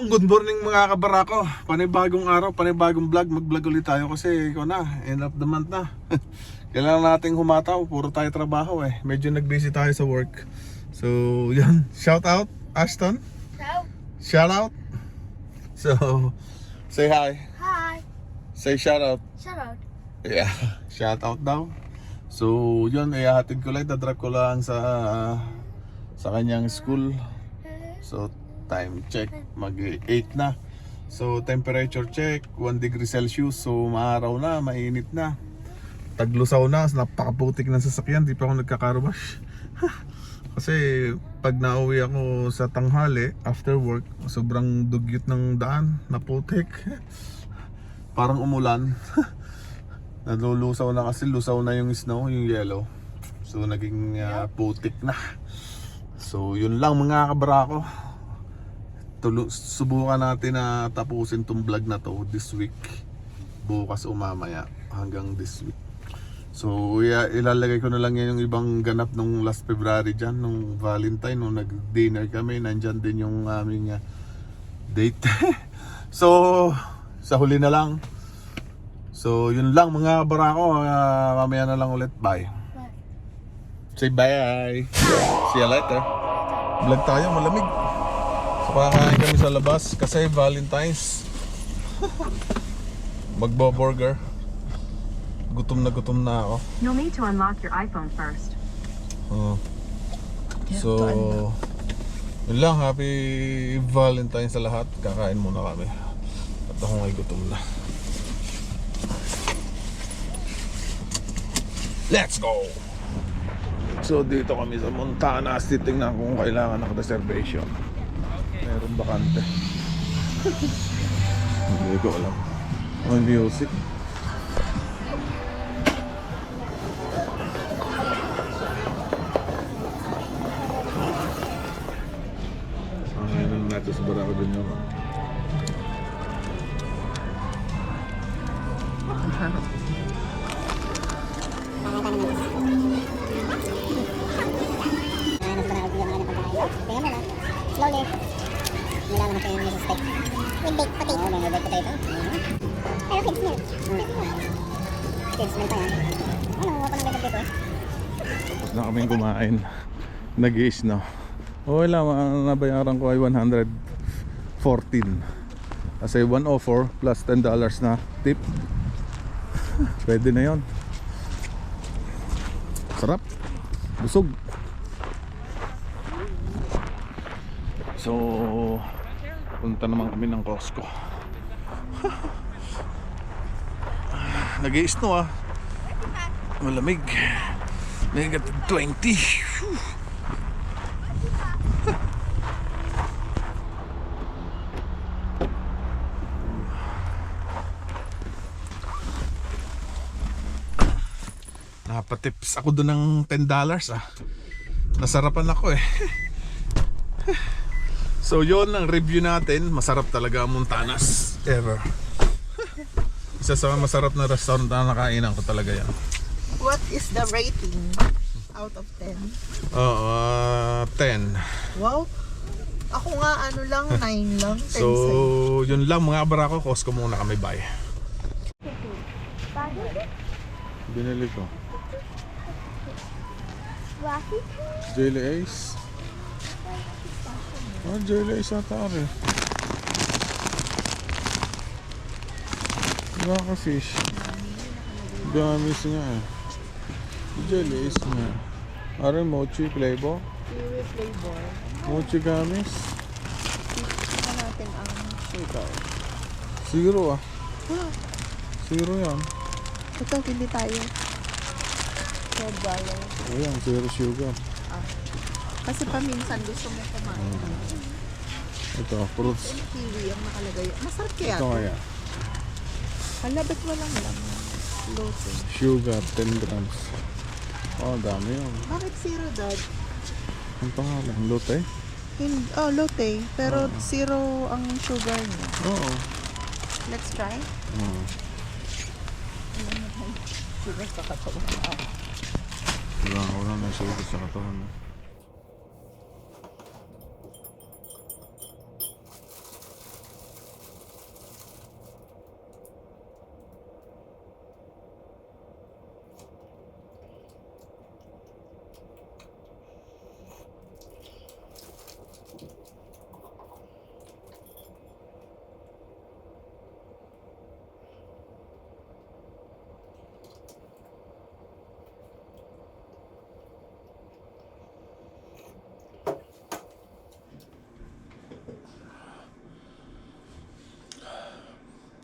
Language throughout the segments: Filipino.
Good morning mga kabarako. Panibagong araw, panibagong vlog. Mag-vlog ulit tayo kasi ikaw na, end of the month na. Kailangan nating humataw, puro tayo trabaho eh. Medyo nag-busy tayo sa work. So, yan. Shout out, Ashton. Ciao. Shout out. So, say hi. Hi. Say shout out. Shout out. Yeah, shout out daw. So, yun, ihahatid ko lang, dadrop ko lang sa sa kanyang school. So, time check, mag 8 na. So, temperature check, 1 degree Celsius. So, maaraw na, mainit na. Taglusaw na, napakaputik ng sasakyan, di pa ako nagkakarubash. Kasi pag nauwi ako sa tanghali, after work, sobrang dugyot ng daan, naputik. Parang umulan. Nalulusaw na kasi, lusaw na yung snow, yung yellow. So, naging ah, putik na. So, yun lang mga kabarako. Tulo, subukan natin na tapusin tong vlog na to this week. Bukas o mamaya hanggang this week. So, yeah, ilalagay ko na lang yan yung ibang ganap nung last February dyan, nung Valentine, nung nag-dinner kami. Nandyan din yung aming ah, date. so, sa huli na lang. So, yun lang mga barako. Ah, mamaya na lang ulit. Bye. Bye. Say bye. See you later. Vlog tayo, malamig. So kakain kami sa labas kasi Valentine's. Magbo-burger. Gutom na gutom na ako. You'll need to unlock your iPhone first. Oh. So, yun lang. Happy Valentine's sa lahat. Kakain muna kami. At ako ay gutom na. Let's go! So dito kami sa Montana titingnan kung kailangan ng reservation. Meron bakante. Hindi ko alam. May music. Ang ngayon natin sa Barako din yun. Tingnan mo Kids meal pa yan. Ano, wala pa nang baked potato. Tapos na kaming kumain. Nag-iis na. Okay lang, ang nabayaran ko ay 114. Kasi 104 plus $10 na tip. Pwede na yon. Sarap. Busog. So, punta naman kami ng Costco. Nag-iis no ah. Malamig. Negative 20. Phew. Napatips ako doon ng $10 ah. Nasarapan ako eh. so yon ang review natin. Masarap talaga ang Montanas. Ever. Isa sa masarap na restaurant na nakainan ko talaga yan. What is the rating out of 10? Oo, ah, 10. Wow. Ako nga ano lang, 9 lang. 10 So, yun lang mga barako. Costco muna kami. Bye. Binili ko. Jelly Ace. Ah, Jelly Ace ata rin. Baka fish. Gamis nga eh. Jelly Ace nga. Are mochi flavor? Kiwi flavor. Mochi gamis? Saka natin ang sugar. Zero ah. Zero yan. Ito, hindi tayo. 12 dollars. Ayan, zero sugar. Kasi paminsan gusto mo kumain. Ito, fruits. Yung kiwi ang nakalagay. Masarap kaya. Ito kaya. Hala, ba't walang laman? Sugar, 10 grams. Oh, dami yun. Bakit zero, Dad? Ang pangalan, lote? Hin oh, lote. Pero zero ang sugar niya. Oo. Let's try. Oh. Sugar sa katawan. Wala ko lang ng sugar sa katawan.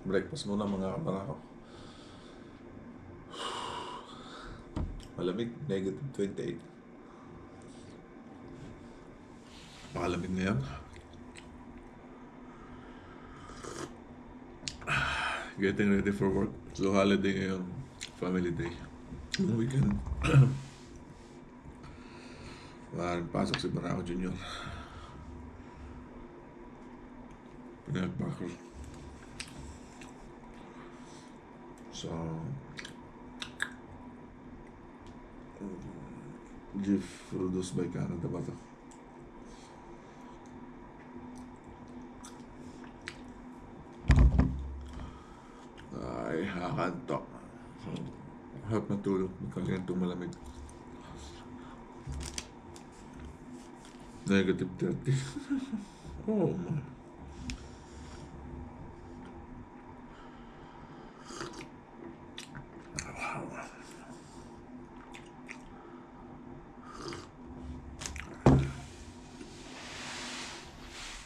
Breakfast muna mga kabarako. Malamig, negative 28. Makalamig na yan. Getting ready for work. So holiday ngayon, family day. Yung weekend. Wala rin pasok si Barako Junior. Pinagpako. So, Jeff produced by Canada ba to? Ay, hakantok. Harap na tulog. Magkaganto malamig. Negative 30. oh my.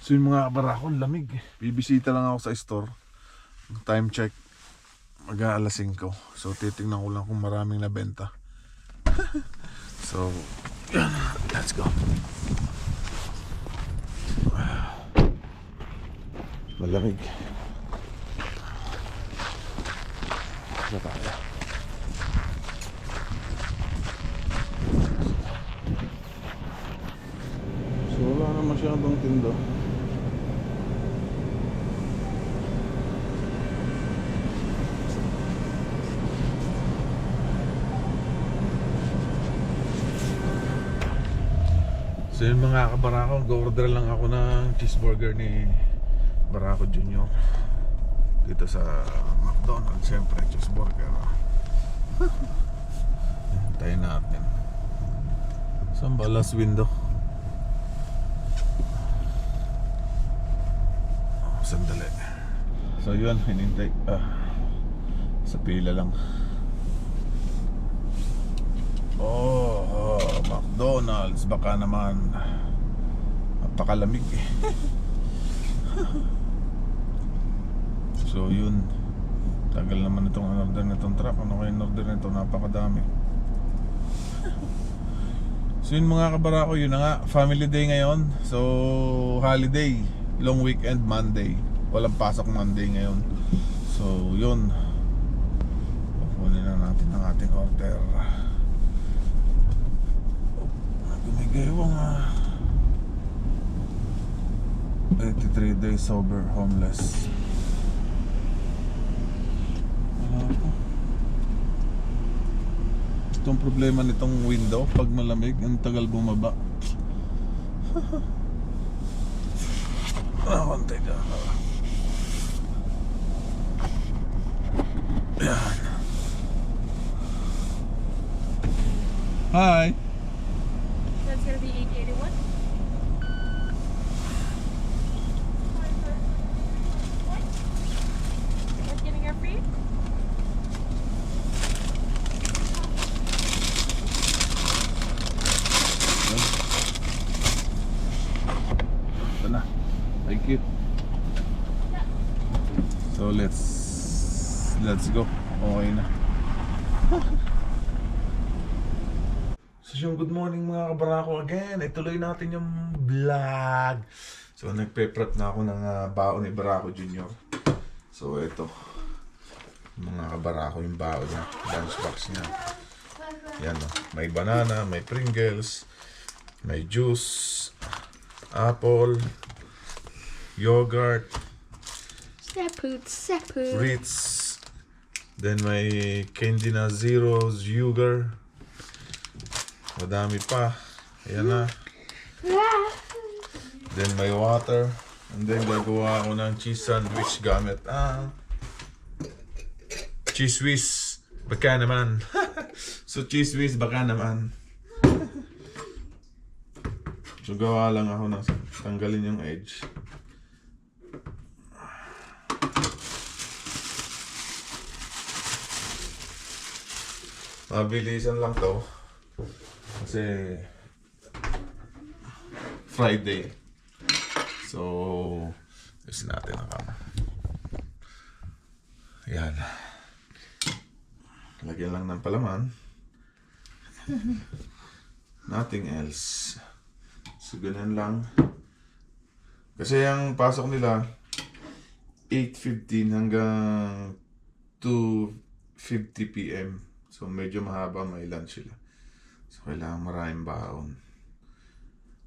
So yung mga barako, lamig. Bibisita lang ako sa store. Time check. Mag-aalas 5. So titingnan ko lang kung maraming nabenta. so, yan. Let's go. Malamig. Ano tayo? So wala na masyadong tinda. So yun mga kabarako, go-order lang ako ng cheeseburger ni Barako Junior dito sa McDonald's. Siyempre cheeseburger. Hintayin natin. Saan ba? Last window? Oh, sandali. So yun hinintay. Ah, sa pila lang. Oh McDonald's baka naman napakalamig eh. So yun. Tagal naman itong order nitong truck. Ano kayo order nito? Napakadami. So yun mga kabarako Yun na nga. Family day ngayon. So holiday. Long weekend Monday. Walang pasok Monday ngayon. So yun. Kukunin na natin ang ating order Gumigewang ah 83 days sober homeless. Wala itong problema nitong window pag malamig ang tagal bumaba. Ah konti ka. Yan hi That's gonna be 881. What's getting her free? Ito na. Thank you. So let's let's go. Okay na. yung good morning mga kabarako again. Ituloy natin yung vlog. So nagpe-prep na ako ng ah, baon ni Barako Junior. So ito. Mga kabarako yung baon niya. Lunchbox niya. Yan o. May banana, may Pringles, may juice, apple, yogurt, Saput, saput. Ritz, then may candy na zero, sugar. Madami pa. Ayan na. Then may water. And then gagawa ako ng cheese sandwich gamit ah cheese whiz. Baka naman. so cheese whiz baka naman. so gawa lang ako ng tanggalin yung edge. Mabilisan lang to. Kasi Friday. So, ayusin natin ang kama. Yan. Lagyan lang ng palaman. Nothing else. So, ganun lang. Kasi ang pasok nila, 8.15 hanggang 2.50 p.m. So, medyo mahaba, may lunch sila. Kailangan maraming baon.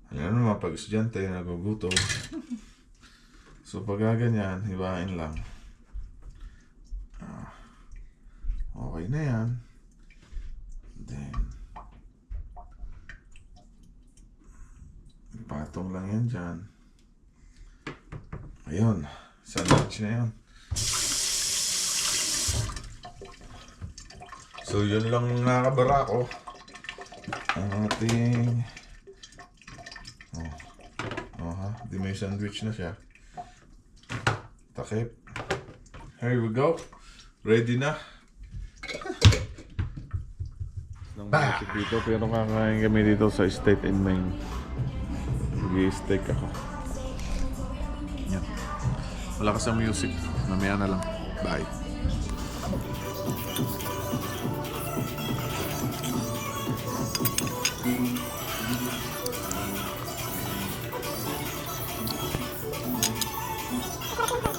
Ayan naman, pag estudyante, nagugutom. so, pag ganyan, hiwain lang. Ah, okay na yan. Then, patong lang yan dyan. Ayun, sandwich na yan. So, yun lang mga kabarako. Ang ating... Oh. Oh ha, di may sandwich na siya. Takip. Here we go. Ready na. Nang music dito, pero kakain kami dito sa State and Main. Nag-steak ako. Yan. Wala ka sa music. Mamaya na lang. Bye.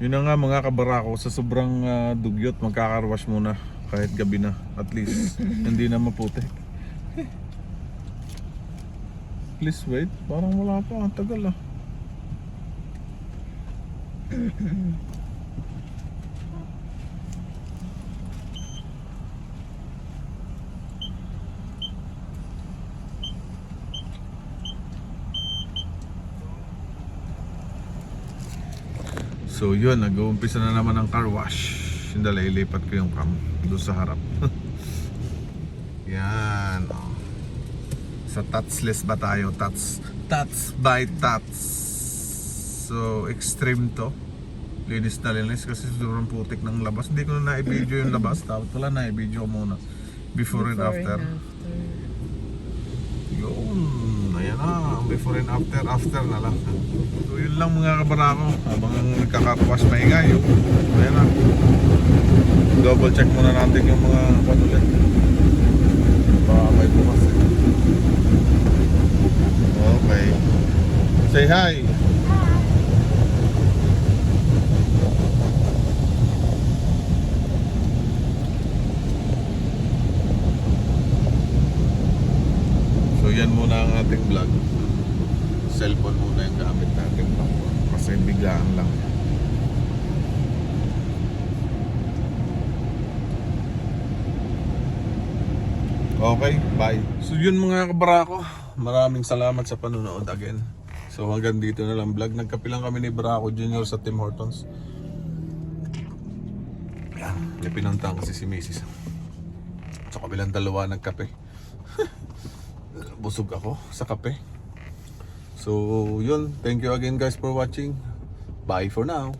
Yun na nga mga kabarako, sa sobrang ah, dugyot, magkakarwash muna kahit gabi na. At least, hindi na maputi. Please wait, parang wala pa, ang tagal ah. So yun, nag-uumpisa na naman ang car wash. Sindala, ilipat ko yung cam doon sa harap. Yan. oh. Sa touchless ba tayo? Touch, touch by touch. So, extreme to. Linis na linis kasi sobrang putik ng labas. Hindi ko na na-video yung labas. Dapat pala na-video muna. Before, and after. Yun. Ayan na. Before and after. After na lang. Yun lang mga kabarako. Habang nagkakakwas maingay. Yung, ayan na. Double check muna natin yung mga panulit. Baka may bukas. eh. Okay. Say hi. So yan muna ang ating vlog. Cellphone muna yung gamit natin pa. Kasi biglaan lang. Okay, bye. So yun mga kabarako, maraming salamat sa panonood again. So hanggang dito na lang vlog. Nagkapilang kami ni Barako Junior sa Tim Hortons. Yan, pinuntahan kasi si Mrs. Sa kabilang dalawa nagkape. Busog ako sa kape. So yun, thank you again guys for watching. Bye for now.